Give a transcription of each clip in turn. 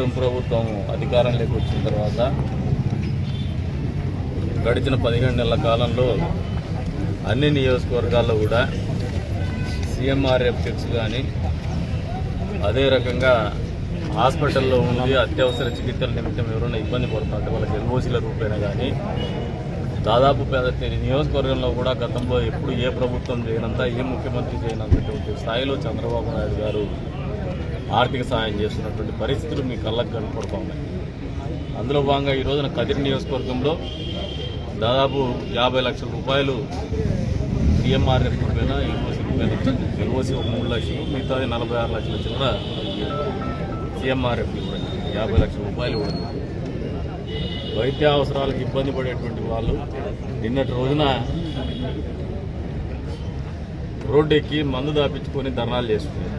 కూటమి ప్రభుత్వం అధికారంలోకి వచ్చిన తర్వాత గడిచిన పదిహేడు నెలల కాలంలో అన్ని నియోజకవర్గాల్లో కూడా సిఎంఆర్ఎఫ్ చెక్స్ కానీ అదే రకంగా హాస్పిటల్లో ఉండి అత్యవసర చికిత్సల నిమిత్తం ఎవరైనా ఇబ్బంది పడుతుంటే వాళ్ళకి ఎల్ఓసీల రూపేనా కానీ దాదాపు పెద్ద నియోజకవర్గంలో కూడా గతంలో ఎప్పుడు ఏ ప్రభుత్వం చేయనంత ఏ ముఖ్యమంత్రి చేయనంత స్థాయిలో చంద్రబాబు నాయుడు గారు ఆర్థిక సాయం చేస్తున్నటువంటి పరిస్థితులు మీ కళ్ళకు కనపడుతూ ఉన్నాయి. అందులో భాగంగా ఈ రోజున కదిరి నియోజకవర్గంలో దాదాపు యాభై లక్షల రూపాయలు సిఎంఆర్ఎఫ్ రూపాయన ఎల్ఓసి రూపాయన వచ్చింది. ఎల్ఓసి ఒక మూడు లక్షలు మిగతాది నలభై ఆరు లక్షల చిల్లర సిఎంఆర్ఎఫ్ ఇవ్వండి యాభై లక్షల రూపాయలు ఇవ్వండి వైద్య అవసరాలకు ఇబ్బంది పడేటువంటి వాళ్ళు నిన్నటి రోజున రోడ్డు ఎక్కి మందు దాపించుకొని ధర్నాలు చేసుకున్నారు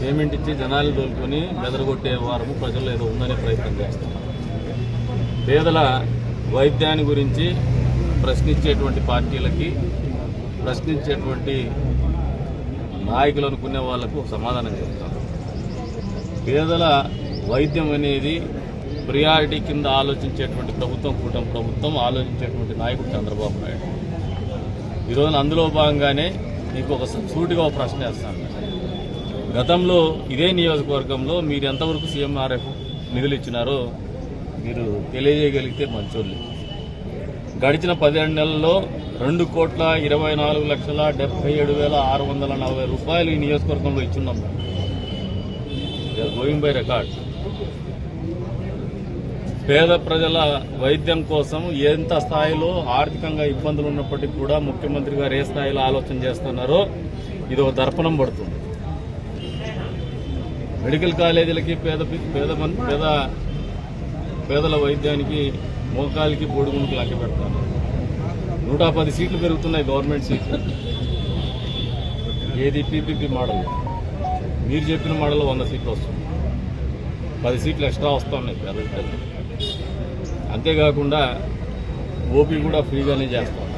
పేమెంట్ ఇచ్చి జనాలు దోలుకొని బెదరగొట్టే వారము ప్రజలు ఏదో ఉందనే ప్రయత్నం చేస్తాం. పేదల వైద్యాన్ని గురించి ప్రశ్నించేటువంటి పార్టీలకి ప్రశ్నించేటువంటి నాయకులు అనుకునే వాళ్ళకు సమాధానం చెప్తాను పేదల వైద్యం అనేది ప్రియారిటీ కింద ఆలోచించేటువంటి ప్రభుత్వం కూటమి ప్రభుత్వం ఆలోచించేటువంటి నాయకుడు చంద్రబాబు నాయుడు. ఈరోజు అందులో భాగంగానే నీకు ఒక సూటిగా ఒక ప్రశ్న వేస్తాను. గతంలో ఇదే నియోజకవర్గంలో మీరు ఎంతవరకు సీఎంఆర్ఎఫ్ నిధులు ఇచ్చినారో మీరు తెలియజేయగలిగితే మంచోళ్ళు. గడిచిన పదిహేడు నెలల్లో రెండు కోట్ల ఇరవై నాలుగు లక్షల డెబ్బై ఏడు వేల ఆరు వందల నలభై రూపాయలు ఈ నియోజకవర్గంలో ఇచ్చున్నాం గోయింగ్ బై రికార్డ్ పేద ప్రజల వైద్యం కోసం ఎంత స్థాయిలో ఆర్థికంగా ఇబ్బందులు ఉన్నప్పటికీ కూడా ముఖ్యమంత్రి గారు ఏ స్థాయిలో ఆలోచన చేస్తున్నారో ఇది ఒక దర్పణం పడుతుంది. మెడికల్ కాలేజీలకి పేద పేద పేద పేదల వైద్యానికి మోకాలికి బొడుగునికి లెక్క పెడతాను నూట పది సీట్లు పెరుగుతున్నాయి గవర్నమెంట్ సీట్లు. ఏది పీపీపీ మోడల్? మీరు చెప్పిన మోడల్ వంద సీట్లు వస్తుంది పది సీట్లు ఎక్స్ట్రా వస్తున్నాయి పేద ప్రజలు అంతేకాకుండా ఓపీ కూడా ఫ్రీగానే చేస్తాం.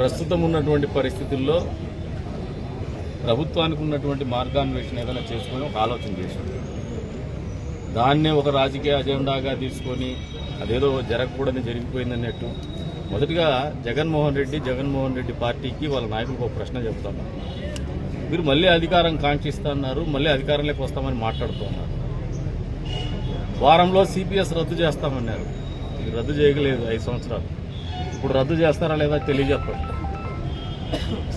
ప్రస్తుతం ఉన్నటువంటి పరిస్థితుల్లో ప్రభుత్వానికి ఉన్నటువంటి మార్గాన్వేషణ ఏదైనా చేసుకొని ఒక ఆలోచన చేశాం. దాన్నే ఒక రాజకీయ అజెండాగా తీసుకొని అదేదో జరగకూడదని జరిగిపోయిందన్నట్టు మొదటిగా జగన్మోహన్ రెడ్డి జగన్మోహన్ రెడ్డి పార్టీకి వాళ్ళ నాయకులకు ఒక ప్రశ్న చెప్తాను. మీరు మళ్ళీ అధికారం కాంక్షిస్తున్నారు మళ్ళీ అధికారంలోకి వస్తామని మాట్లాడుతున్నారు. వారంలో సిపిఎస్ రద్దు చేస్తామన్నారు. రద్దు చేయగలేదు ఐదు సంవత్సరాలు. ఇప్పుడు రద్దు చేస్తారా లేదా తెలియజెప్పండి.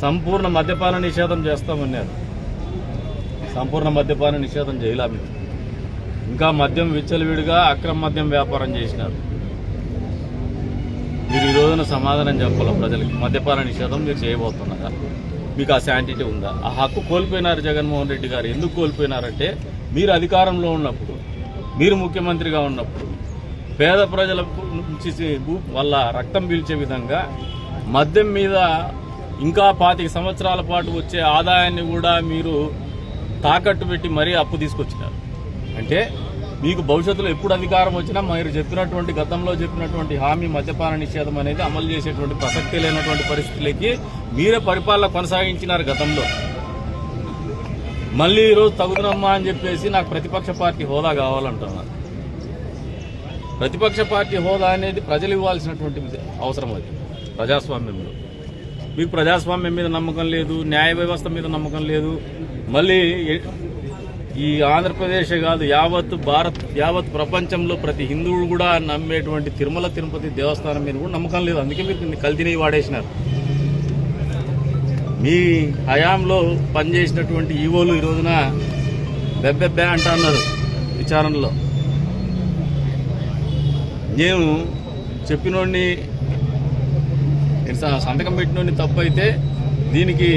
సంపూర్ణ మద్యపాన నిషేధం చేస్తామన్నారు సంపూర్ణ మద్యపాన నిషేధం చేయలే ఇంకా మద్యం విచ్చలవిడిగా అక్రమ మద్యం వ్యాపారం చేసినారు. మీరు ఈ రోజున సమాధానం చెప్పాలి ప్రజలకి? మద్యపాన నిషేధం మీరు చేయబోతున్నారా? మీకు ఆ శాంటిటీ ఉందా? ఆ హక్కు కోల్పోయినారు జగన్మోహన్ రెడ్డి గారు. ఎందుకు కోల్పోయినారంటే మీరు అధికారంలో ఉన్నప్పుడు మీరు ముఖ్యమంత్రిగా ఉన్నప్పుడు పేద ప్రజల నుంచి వాళ్ళ రక్తం పీల్చే విధంగా మద్యం మీద ఇంకా పాతిక సంవత్సరాల పాటు వచ్చే ఆదాయాన్ని కూడా మీరు తాకట్టు పెట్టి మరీ అప్పు తీసుకొచ్చినారు. అంటే మీకు భవిష్యత్తులో ఎప్పుడు అధికారం వచ్చినా మీరు చెప్పినటువంటి గతంలో చెప్పినటువంటి హామీ మద్యపాన నిషేధం అనేది అమలు చేసేటువంటి ప్రసక్తి లేనటువంటి పరిస్థితులకి మీరే పరిపాలన కొనసాగించినారు గతంలో. మళ్ళీ ఈరోజు తగుదనమ్మా అని చెప్పేసి నాకు ప్రతిపక్ష పార్టీ హోదా కావాలంటున్నారు ప్రతిపక్ష పార్టీ హోదా అనేది ప్రజలు ఇవ్వాల్సినటువంటి అవసరం అది ప్రజాస్వామ్యంలో. మీకు ప్రజాస్వామ్యం మీద నమ్మకం లేదు న్యాయ వ్యవస్థ మీద నమ్మకం లేదు. మళ్ళీ ఈ ఆంధ్రప్రదేశ్ కాదు యావత్ భారత్ యావత్ ప్రపంచంలో ప్రతి హిందువుడు కూడా నమ్మేటువంటి తిరుమల తిరుపతి దేవస్థానం మీద కూడా నమ్మకం లేదు. అందుకే మీరు కల్తీని వాడేసినారు. మీ హయాంలో పనిచేసినటువంటి ఈవోలు ఈ రోజున బెబ్బెబ్బే అంటున్నారు విచారణలో. నేను చెప్పినోడిని సంతకం పెట్టినోని తప్పు అయితే దీనికి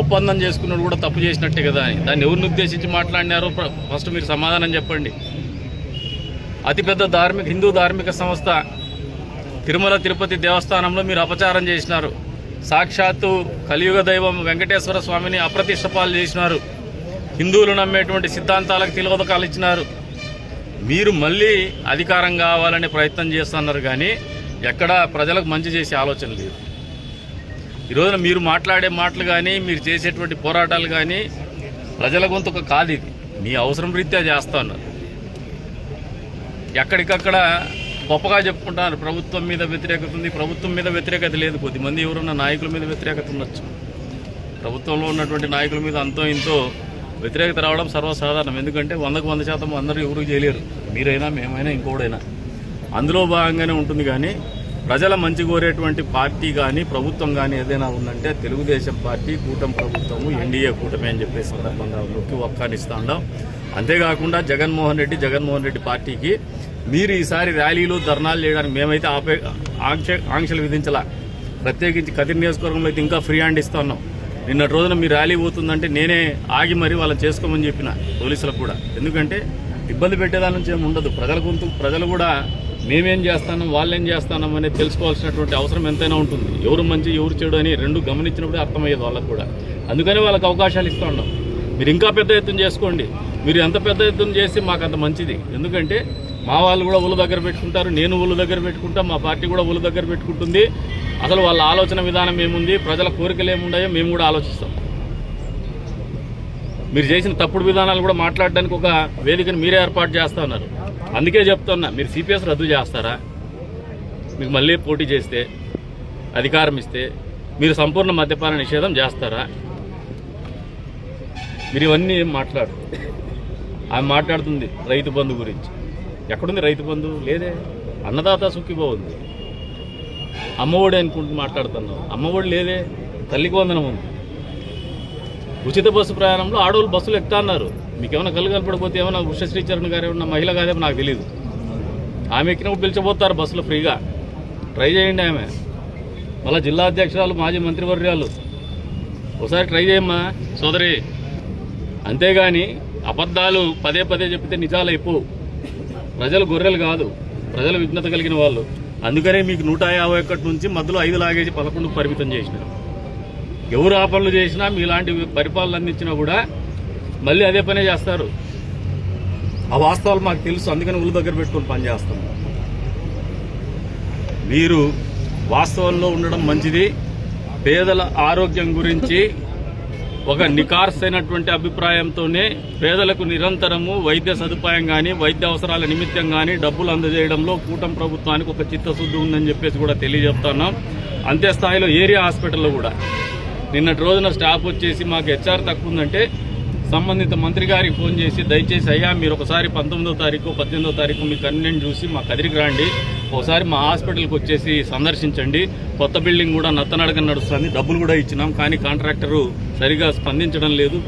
ఒప్పందం చేసుకున్నాడు కూడా తప్పు చేసినట్టే కదా అని. దాన్ని ఎవరిని ఉద్దేశించి మాట్లాడినారో ఫస్ట్ మీరు సమాధానం చెప్పండి. అతిపెద్ద ధార్మిక హిందూ ధార్మిక సంస్థ తిరుమల తిరుపతి దేవస్థానంలో మీరు అపచారం చేసినారు. సాక్షాత్తు కలియుగ దైవం వెంకటేశ్వర స్వామిని అప్రతిష్టపాలు చేసినారు. హిందువులు నమ్మేటువంటి సిద్ధాంతాలకు తిలోదకాలు ఇచ్చినారు. మీరు మళ్ళీ అధికారం కావాలనే ప్రయత్నం చేస్తున్నారు కానీ ఎక్కడ ప్రజలకు మంచి చేసే ఆలోచన లేదు. ఈరోజున మీరు మాట్లాడే మాటలు కానీ మీరు చేసేటువంటి పోరాటాలు కానీ ప్రజల గొంతుక కాదు ఇది. మీ అవసరం రీత్యా చేస్తా ఉన్నారు. ఎక్కడికక్కడ గొప్పగా చెప్పుకుంటారు. ప్రభుత్వం మీద వ్యతిరేకత ఉంది ప్రభుత్వం మీద వ్యతిరేకత లేదు. కొద్దిమంది ఎవరున్న నాయకుల మీద వ్యతిరేకత ఉండొచ్చు. ప్రభుత్వంలో ఉన్నటువంటి నాయకుల మీద అంతో ఇంతో వ్యతిరేకత రావడం సర్వసాధారణం. ఎందుకంటే వందకు వంద శాతం అందరూ ఎవరు చేయలేరు. మీరైనా మేమైనా ఇంకోడైనా. అందులో భాగంగానే ఉంటుంది కానీ ప్రజల మంచి కోరేటువంటి పార్టీ కానీ ప్రభుత్వం కానీ ఏదైనా ఉందంటే తెలుగుదేశం పార్టీ కూటమి ప్రభుత్వము ఎన్డీఏ కూటమి అని చెప్పే సందర్భంగా నొక్కి ఒక్కానిస్తా ఉన్నాం అంతేకాకుండా జగన్మోహన్ రెడ్డి జగన్మోహన్ రెడ్డి పార్టీకి మీరు ఈసారి ర్యాలీలు ధర్నాలు చేయడానికి మేమైతే ఆపే ఆంక్ష ఆంక్షలు విధించాల. ప్రత్యేకించి కదిరి నియోజకవర్గంలో అయితే ఇంకా ఫ్రీ హ్యాండ్ ఇస్తా ఉన్నాం నిన్నటి రోజున మీ ర్యాలీ పోతుందంటే నేనే ఆగి మరీ వాళ్ళని చేసుకోమని చెప్పిన పోలీసులకు కూడా. ఎందుకంటే ఇబ్బంది పెట్టేదాని నుంచి ఏమి ఉండదు. ప్రజల గొంతు ప్రజలు కూడా మేమేం చేస్తాను వాళ్ళేం చేస్తానం అనేది తెలుసుకోవాల్సినటువంటి అవసరం ఎంతైనా ఉంటుంది. ఎవరు మంచి ఎవరు చెడు అని రెండు గమనించినప్పుడే అర్థమయ్యేది వాళ్ళకు కూడా. అందుకని వాళ్ళకి అవకాశాలు ఇస్తూ ఉన్నాం. మీరు ఇంకా పెద్ద ఎత్తున చేసుకోండి. మీరు ఎంత పెద్ద ఎత్తున చేస్తే మాకు అంత మంచిది. ఎందుకంటే మా వాళ్ళు కూడా ఊళ్ళ దగ్గర పెట్టుకుంటారు నేను ఊళ్ళ దగ్గర పెట్టుకుంటా మా పార్టీ కూడా ఊళ్ళ దగ్గర పెట్టుకుంటుంది. అసలు వాళ్ళ ఆలోచన విధానం ఏముంది ప్రజల కోరికలు ఏముండాయో మేము కూడా ఆలోచిస్తాం. మీరు చేసిన తప్పుడు విధానాలు కూడా మాట్లాడడానికి ఒక వేదికను మీరే ఏర్పాటు చేస్తున్నారు అందుకే చెప్తున్నా మీరు సిపిఎస్ రద్దు చేస్తారా? మీకు మళ్ళీ పోటీ చేస్తే అధికారం ఇస్తే మీరు సంపూర్ణ మద్యపాన నిషేధం చేస్తారా? మీరు ఇవన్నీ మాట్లాడు ఆమె మాట్లాడుతుంది రైతు బంధు గురించి. ఎక్కడుంది రైతు బంధు? లేదే. అన్నదాత సుఖిబో ఉంది అమ్మఒడి అనుకుంటూ మాట్లాడుతున్నావు. అమ్మఒడి లేదే. తల్లికి వందనం ఉంది. ఉచిత బస్సు ప్రయాణంలో ఆడవాళ్ళు బస్సులు ఎక్కుతా అన్నారు మీకు ఏమైనా కళ్ళు కనపడకపోతే ఏమైనా ఉషశ్రీచరణ్ గారు ఏమన్నా మహిళ కాదేమో నాకు తెలియదు ఆమె ఎక్కినప్పుడు పిలిచబోతారు బస్సులో ఫ్రీగా. ట్రై చేయండి ఆమె. మళ్ళీ జిల్లా అధ్యక్షురాలు మాజీ మంత్రివర్యాలు ఒకసారి ట్రై చేయమ్మా. సోదరి అంతేగాని అబద్ధాలు పదే పదే చెప్తే నిజాలు అయిపోవు ప్రజలు గొర్రెలు కాదు. ప్రజలు విఘ్నత కలిగిన వాళ్ళు. అందుకనే మీకు నూట యాభై ఒకటి నుంచి మధ్యలో ఐదు లాగేసి పదకొండుకు పరిమితం చేసినారు. ఎవరు ఆ చేసినా మీలాంటి పరిపాలన అందించినా కూడా మళ్ళీ అదే పనే చేస్తారు. ఆ వాస్తవాలు మాకు తెలుసు అందుకని ఉళ్ళు దగ్గర పెట్టుకుని పని చేస్తాం. మీరు వాస్తవంలో ఉండడం మంచిది. పేదల ఆరోగ్యం గురించి ఒక నికార్సైనటువంటి అభిప్రాయంతోనే పేదలకు నిరంతరము వైద్య సదుపాయం కానీ వైద్య అవసరాల నిమిత్తం కానీ డబ్బులు అందజేయడంలో కూటమి ప్రభుత్వానికి ఒక చిత్తశుద్ధి ఉందని చెప్పేసి కూడా తెలియజెప్తున్నాం అంతే స్థాయిలో ఏరియా హాస్పిటల్లో కూడా. నిన్నటి రోజున స్టాఫ్ వచ్చేసి మాకు హెచ్ఆర్ తక్కువ ఉందంటే సంబంధిత మంత్రి గారికి ఫోన్ చేసి దయచేసి అయ్యా మీరు ఒకసారి పంతొమ్మిదో తారీఖు పద్దెనిమిదో తారీఖు మీ కన్వీనెంట్ చూసి మా కదిరికి రండి. ఒకసారి మా హాస్పిటల్కి వచ్చేసి సందర్శించండి. కొత్త బిల్డింగ్ కూడా నత్తనడక నడుస్తుంది. డబ్బులు కూడా ఇచ్చినాం కానీ కాంట్రాక్టరు సరిగా స్పందించడం లేదు.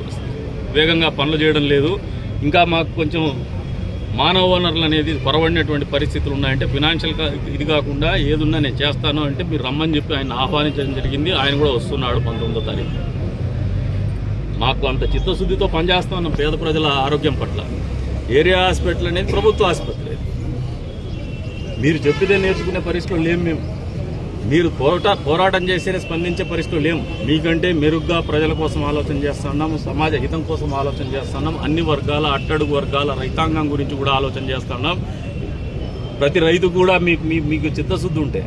వేగంగా పనులు చేయడం లేదు. ఇంకా మాకు కొంచెం మానవ వనరులు అనేది కొరవడినటువంటి పరిస్థితులు ఉన్నాయంటే ఫినాన్షియల్ ఇది కాకుండా ఏదున్నా నేను చేస్తాను అంటే మీరు రమ్మని చెప్పి ఆయన ఆహ్వానించడం జరిగింది. ఆయన కూడా వస్తున్నాడు పంతొమ్మిదో తారీఖు. మాకు అంత చిత్తశుద్ధితో పనిచేస్తా ఉన్నాం పేద ప్రజల ఆరోగ్యం పట్ల. ఏరియా హాస్పిటల్ అనేది ప్రభుత్వ ఆసుపత్రి. మీరు చెప్పితే నేర్చుకునే పరిస్థితులు లేము మేము. మీరు పోరాట పోరాటం చేసేనే స్పందించే పరిస్థితులు లేము మీకంటే మెరుగ్గా ప్రజల కోసం ఆలోచన చేస్తున్నాం సమాజ హితం కోసం ఆలోచన చేస్తున్నాం అన్ని వర్గాల అట్టడుగు వర్గాల రైతాంగం గురించి కూడా ఆలోచన చేస్తున్నాం ప్రతి రైతు కూడా మీకు మీ- మీకు చిత్తశుద్ధి ఉంటే.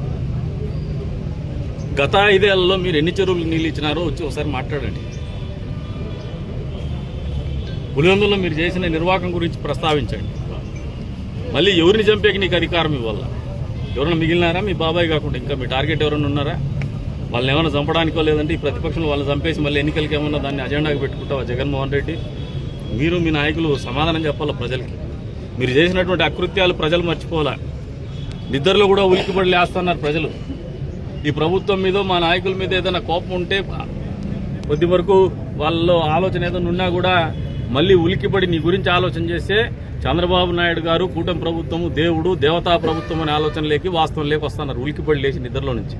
గత ఐదేళ్ళలో మీరు ఎన్ని చెరువులు నీళ్ళు ఇచ్చినారో వచ్చి ఒకసారి మాట్లాడండి. పులివెందులో మీరు చేసిన నిర్వాహకం గురించి ప్రస్తావించండి. మళ్ళీ ఎవరిని చంపేకి నీకు అధికారం ఇవ్వాల? ఎవరైనా మిగిలినారా? మీ బాబాయ్ కాకుండా ఇంకా మీ టార్గెట్ ఎవరైనా ఉన్నారా? వాళ్ళని ఏమైనా చంపడానికో లేదంటే ఈ ప్రతిపక్షంలో వాళ్ళని చంపేసి మళ్ళీ ఎన్నికలకి ఏమన్నా దాన్ని అజెండాకి పెట్టుకుంటావా జగన్మోహన్ రెడ్డి? మీరు మీ నాయకులు సమాధానం చెప్పాలా ప్రజలకి? మీరు చేసినటువంటి అకృత్యాలు ప్రజలు మర్చిపోవాలా? నిద్రలో కూడా ఉలికిపడి లేస్తున్నారు ప్రజలు. ఈ ప్రభుత్వం మీద మా నాయకుల మీద ఏదైనా కోపం ఉంటే కొద్ది వరకు వాళ్ళలో ఆలోచన ఏదైనా ఉన్నా కూడా మళ్ళీ ఉలికిపడి నీ గురించి ఆలోచన చేస్తే చంద్రబాబు నాయుడు గారు కూటమి ప్రభుత్వము దేవుడు దేవతా ప్రభుత్వం అనే ఆలోచనలేకి వాస్తవం లేక వస్తున్నారు ఉలికిపడి లేచి నిద్రలో నుంచి.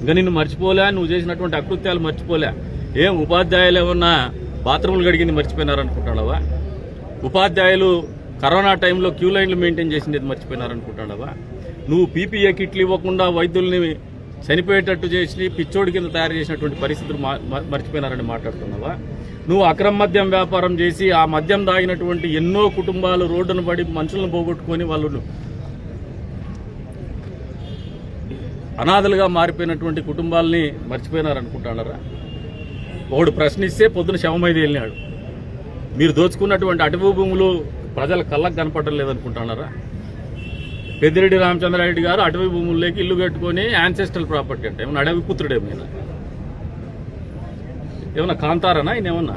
ఇంకా నిన్ను మర్చిపోలే నువ్వు చేసినటువంటి అకృత్యాలు మర్చిపోలే. ఏం ఉపాధ్యాయులు ఏమన్నా బాత్రూములు గడిగింది మర్చిపోయినారనుకుంటాడవా? ఉపాధ్యాయులు కరోనా టైంలో క్యూ లైన్లు మెయింటైన్ చేసింది మర్చిపోయినారనుకుంటాడవా? నువ్వు పీపీఏ కిట్లు ఇవ్వకుండా వైద్యుల్ని చనిపోయేటట్టు చేసి పిచ్చోడి కింద తయారు చేసినటువంటి పరిస్థితులు మ- మర్చిపోయినారని మాట్లాడుతున్నావా? నువ్వు అక్రమ మద్యం వ్యాపారం చేసి ఆ మద్యం దాగినటువంటి ఎన్నో కుటుంబాలు రోడ్డును పడి మనుషులను పోగొట్టుకొని వాళ్ళు అనాథలుగా మారిపోయినటువంటి కుటుంబాలని మర్చిపోయినారనుకుంటున్నారా? ఒకడు ప్రశ్నిస్తే పొద్దున శవమైది వెళ్ళినాడు. మీరు దోచుకున్నటువంటి అటవీ భూములు ప్రజల కళ్ళకు కనపడడం లేదనుకుంటున్నారా? పెద్దిరెడ్డి రామచంద్రారెడ్డి గారు అటవీ భూముల్లోకి ఇల్లు కట్టుకొని యాన్సెస్ట్రల్ ప్రాపర్టీ అంటే. ఏమన్నా అడవి పుత్రుడేమైనా ఏమన్నా కాంతారనా ఆయన ఏమన్నా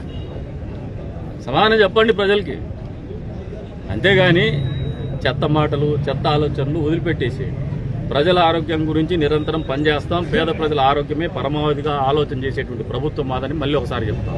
సమాధానం చెప్పండి ప్రజలకి. అంతేగాని చెత్త మాటలు చెత్త ఆలోచనలు వదిలిపెట్టేసి ప్రజల ఆరోగ్యం గురించి నిరంతరం పనిచేస్తాం పేద ప్రజల ఆరోగ్యమే పరమావధిగా ఆలోచన చేసేటువంటి ప్రభుత్వం మాదని మళ్ళీ ఒకసారి చెప్తాం.